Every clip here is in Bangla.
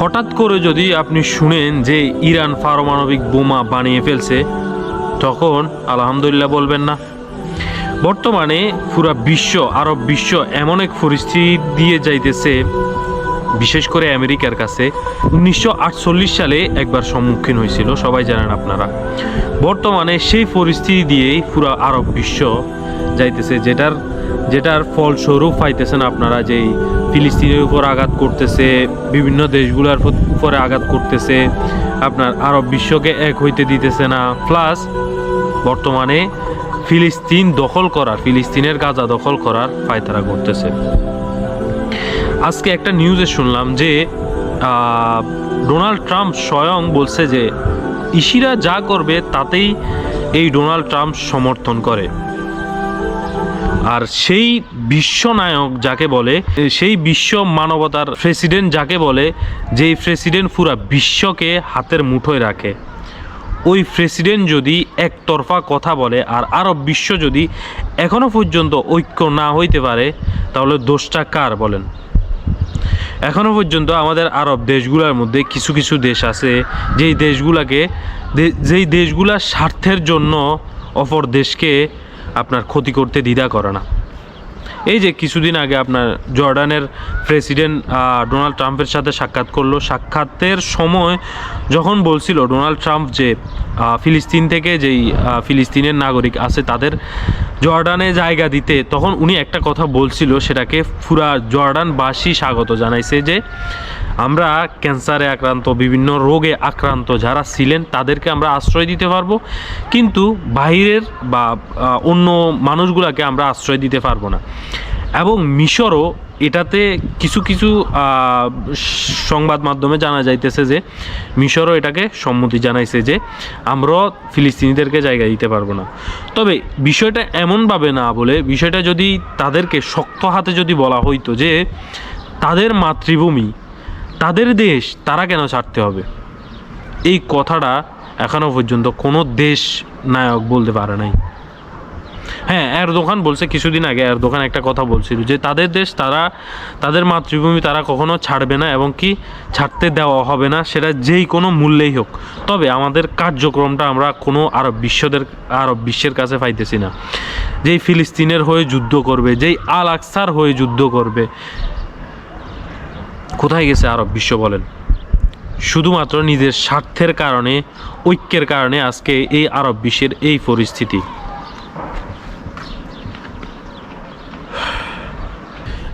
হঠাৎ করে যদি আপনি শুনেন যে ইরান পারমাণবিক বোমা বানিয়ে ফেলছে, তখন আলহামদুলিল্লাহ বলবেন না। বর্তমানে পুরা বিশ্ব, আরব বিশ্ব এমন এক পরিস্থিতি দিয়ে যাইতেছে, বিশেষ করে আমেরিকার কাছে। উনিশশো আটচল্লিশ সালে একবার সম্মুখীন হয়েছিল, সবাই জানেন আপনারা। বর্তমানে সেই পরিস্থিতি দিয়েই পুরা আরব বিশ্ব যাইতেছে, যেটার যেটার ফলস্বরূপ পাইতেছেন আপনারা যেই ফিলিস্তিনের উপর আঘাত করতেছে, বিভিন্ন দেশগুলোর উপরে আঘাত করতেছে, আপনার আরব বিশ্বকে এক হইতে দিতেছে না। প্লাস বর্তমানে ফিলিস্তিন দখল করার, ফিলিস্তিনের গাজা দখল করার পায়তারা করতেছে। আজকে একটা নিউজে শুনলাম যে ডোনাল্ড ট্রাম্প স্বয়ং বলছে যে ইসিরা যা করবে তাতেই এই ডোনাল্ড ট্রাম্প সমর্থন করে। আর সেই বিশ্বনায়ক যাকে বলে সেই বিশ্ব মানবতার প্রেসিডেন্ট যাকে বলে, যেই প্রেসিডেন্ট পুরা বিশ্বকে হাতের মুঠোয় রাখে। ওই প্রেসিডেন্ট যদি একতরফা কথা বলে আর আরব বিশ্ব যদি এখনও পর্যন্ত ঐক্য না হইতে পারে, তাহলে দোষটা কার বলেন? এখনও পর্যন্ত আমাদের আরব দেশগুলোর মধ্যে কিছু কিছু দেশ আছে, যেই দেশগুলাকে যেই দেশগুলার স্বার্থের জন্য অপর দেশকে আপনার ক্ষতি করতে দ্বিধা করে না। এই যে কিছুদিন আগে আপনার জর্ডানের প্রেসিডেন্ট ডোনাল্ড ট্রাম্পের সাথে সাক্ষাৎ করল। সাক্ষাতের সময় যখন বলছিল ডোনাল্ড ট্রাম্প যে ফিলিস্তিন থেকে যেই ফিলিস্তিনের নাগরিক আছে তাদের জর্ডানে জায়গা দিতে, তখন উনি একটা কথা বলছিল, সেটাকে পুরা জর্ডানবাসী স্বাগত জানাইছে যে আমরা ক্যান্সারে আক্রান্ত, বিভিন্ন রোগে আক্রান্ত যারা ছিলেন, তাদেরকে আমরা আশ্রয় দিতে পারব। কিন্তু বাইরের বা অন্য মানুষগুলোকে আমরা আশ্রয় দিতে পারব না। এবং মিশরও এটাতে কিছু কিছু সংবাদ মাধ্যমে জানা যাইতেছে যে, মিশরও এটাকে সম্মতি জানাইছে যে আমরা ফিলিস্তিনিদেরকে জায়গা দিতে পারব না। তবে বিষয়টা এমনভাবে না বলে, বিষয়টা যদি তাদেরকে শক্ত হাতে যদি বলা হইতো যে, তাদের মাতৃভূমি তাদের দেশ তারা কেন ছাড়তে হবে? এই কথাটা এখনও পর্যন্ত কোনো দেশ নায়ক বলতে পারে নাই। হ্যাঁ এর দোকান বলছে কিছুদিন আগে এর দোকান একটা কথা বলছিল যে তাদের দেশ তারা, তাদের মাতৃভূমি তারা কখনো ছাড়বে না এবং কি ছাড়তে দেওয়া হবে না সেটা যেই কোনো মূল্যেই হোক। তবে আমাদের কার্যক্রমটা আমরা কোনো আরব বিশ্বদের, আরব বিশ্বের কাছে পাইতেছি না। যেই ফিলিস্তিনের হয়ে যুদ্ধ করবে, যেই আল আকসার হয়ে যুদ্ধ করবে কোথায় গেছে আরব বিশ্ব বলেন? শুধুমাত্র নিজের স্বার্থের কারণে, ঐক্যের কারণে আজকে এই আরব বিশ্বের এই পরিস্থিতি।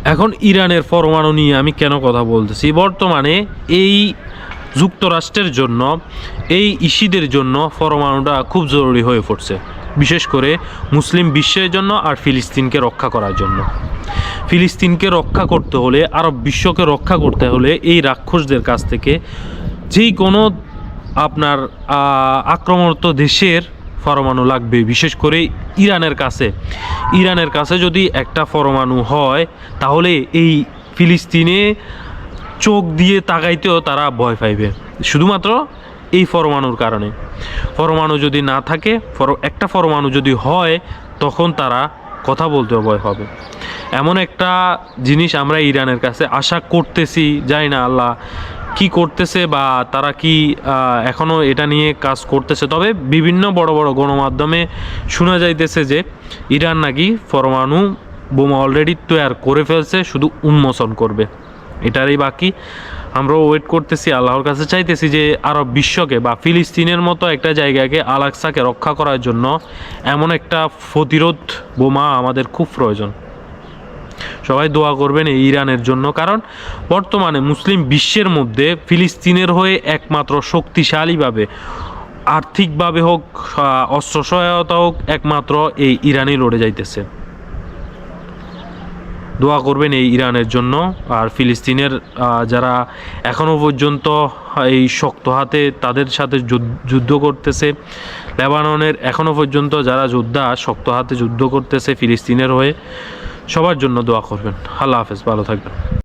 এখন ইরানের পরমাণু নিয়ে আমি কেন কথা বলতেছি? বর্তমানে এই যুক্তরাষ্ট্রের জন্য, এই ইসিদের জন্য পরমাণুটা খুব জরুরি হয়ে পড়ছে। বিশেষ করে মুসলিম বিশ্বের জন্য আর ফিলিস্তিনকে রক্ষা করার জন্য। ফিলিস্তিনকে রক্ষা করতে হলে, আরব বিশ্বকে রক্ষা করতে হলে এই রাক্ষসদের কাছ থেকে যেই কোনো আপনার আক্রমণত দেশের পরমাণু লাগবে। বিশেষ করে ইরানের কাছে। ইরানের কাছে যদি একটা পরমাণু হয়, তাহলে এই ফিলিস্তিনে চোখ দিয়ে তাকাইতেও তারা ভয় পাইবে। শুধুমাত্র এই পরমাণুর কারণে। পরমাণু যদি না থাকে একটা পরমাণু যদি হয়, তখন তারা কথা বলতে ভয় হবে এমন একটা জিনিস আমরা ইরানের কাছে আশা করতেছি, জানি না আল্লাহ কি করতেছে বা তারা কি এখনও এটা নিয়ে কাজ করতেছে। তবে বিভিন্ন বড় বড় গণমাধ্যমে শোনা যাইতেছে যে, ইরান নাকি পরমাণু বোমা অলরেডি তৈরি করে ফেলছে, শুধু উন্মোচন করবে। এটারই বাকি। আমরা ওয়েট করতেছি, আল্লাহর কাছে চাইতেছি যে আরব বিশ্বকে বা ফিলিস্তিনের মতো একটা জায়গাকে আলাক্সাকে রক্ষা করার জন্য এমন একটা প্রতিরোধ বোমা আমাদের খুব প্রয়োজন। সবাই দোয়া করবেন এই ইরানের জন্য, কারণ বর্তমানে মুসলিম বিশ্বের মধ্যে ফিলিস্তিনের হয়ে একমাত্র শক্তিশালীভাবে, আর্থিকভাবে হোক অস্ত্র সহায়তা হোক, একমাত্র এই ইরানই লড়ে যাইতেছে। দোয়া করবেন এই ইরানের জন্য। আর ফিলিস্তিনের যারা এখনও পর্যন্ত এই শক্ত হাতে তাদের সাথে যুদ্ধ- করতেছে, লেবাননের এখনও পর্যন্ত যারা যোদ্ধা শক্ত হাতে যুদ্ধ করতেছে ফিলিস্তিনের হয়ে, সবার জন্য দোয়া করবেন। আল্লাহ হাফেজ, ভালো থাকবেন।